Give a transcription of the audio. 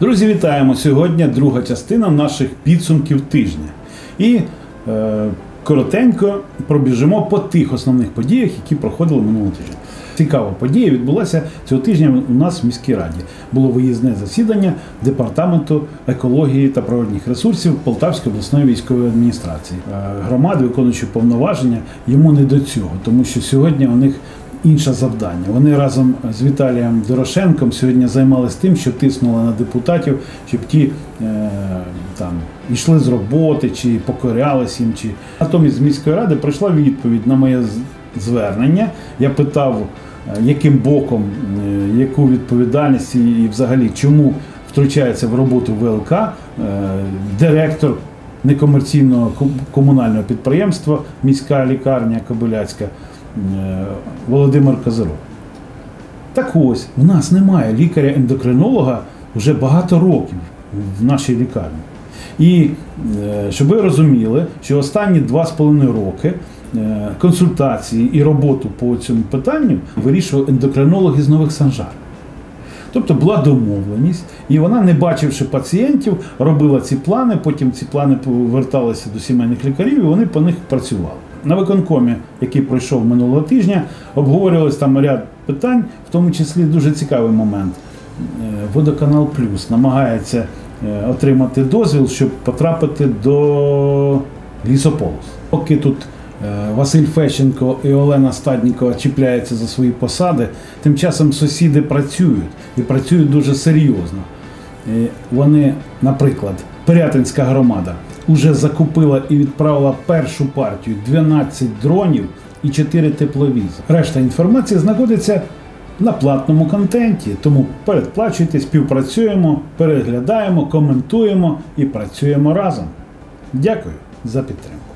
Друзі, вітаємо! Сьогодні друга частина наших підсумків тижня. І е, коротенько пробіжимо по тих основних подіях, які проходили минулого тижня. Цікава подія відбулася цього тижня у нас в міській раді. Було виїзне засідання департаменту екології та природних ресурсів Полтавської обласної військової адміністрації. Е, Громади, виконуючи повноваження, йому не до цього, тому що сьогодні у них інше завдання. Вони разом з Віталієм Дорошенком сьогодні займалися тим, що тиснули на депутатів, щоб ті е, там йшли з роботи, чи покорялись їм. Чи натомість з міської ради прийшла відповідь на моє звернення. Я питав, е, яким боком, е, яку відповідальність і, взагалі чому втручається в роботу ВЛК е, директор некомерційного комунального підприємства, міська лікарня Кобиляцька Володимир Козиров. Так ось, у нас немає лікаря-ендокринолога вже багато років в нашій лікарні. І е, щоб ви розуміли, що останні два з половиною роки е, консультації і роботу по цьому питанню вирішував ендокринолог із Нових Санжар. Тобто була домовленість, і вона, не бачивши пацієнтів, робила ці плани. Потім ці плани поверталися до сімейних лікарів, і вони по них працювали. На виконкомі, який пройшов минулого тижня, обговорювалось там ряд питань, в тому числі дуже цікавий момент. Е, Водоканал Плюс намагається е, отримати дозвіл, щоб потрапити до лісополос. Поки тут е, Василь Фещенко і Олена Стаднікова чіпляються за свої посади, тим часом сусіди працюють і працюють дуже серйозно. Вони, наприклад, Пирятинська громада вже закупила і відправила першу партію 12 дронів і 4 тепловізори. Решта інформації знаходиться на платному контенті, тому передплачуйте, співпрацюємо, переглядаємо, коментуємо і працюємо разом. Дякую за підтримку.